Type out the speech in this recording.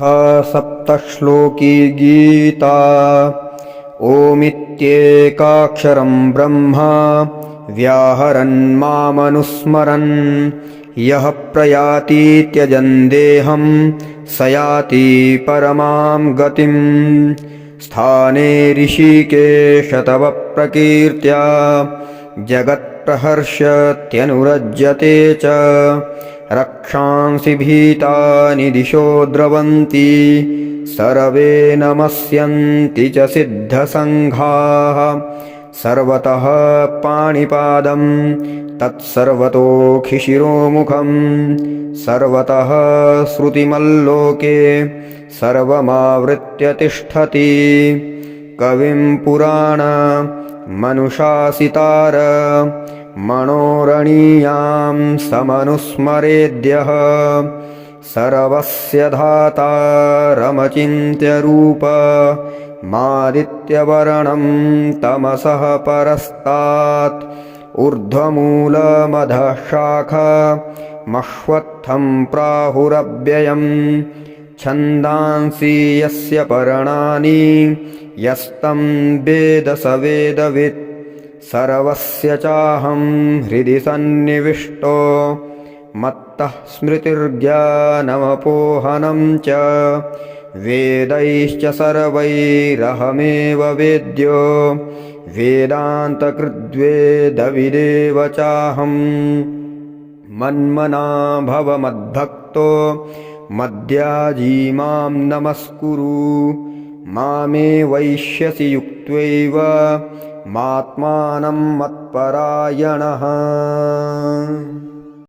अथ सप्तश्लोकी गीता। ओमित्येकाक्षरं ब्रह्मा व्याहरन्मामनुस्मरन् यः प्रयाति त्यजन् देहं स याति परमां गतिम्। स्थाने ऋषिकेश तव प्रकीर्त्या। जगत्प्रहर्षत्यनुरज्यते च रक्षांसि भीतानि दिशो द्रवन्ति सर्वे नमस्यन्ति च सिद्धसङ्घाः। सर्वतः पाणिपादं तत्सर्वतोऽखिशिरोमुखं। सर्वतः श्रुतिमल्लोके सर्वमावृत्य तिष्ठति। कविं पुराण मनुषासितार मनोरणीयां समनुस्मरेद्यः। सर्वस्य धातारमचिन्त्यरूप मादित्यवर्णं तमसः परस्तात्। ऊर्ध्वमूलमधः शाखा मह्वत्थं प्राहुरव्ययम्। छन्दांसि यस्य पर्णानि। यस्तं वेद स वेदवित् सर्वस्य चाहं हृदि सन्निविष्टो मत्तः स्मृतिर्ज्ञानमपोहनं च वेदैश्च सर्वैरहमेव वेद्यो वेदान्तकृद्वेदविदेव चाहम् मन्मना भव मद्भक्तो मद्याजीमां नमस्कुरु मामे वैश्यसि युक्त्वैव मात्मानं मत्परायणः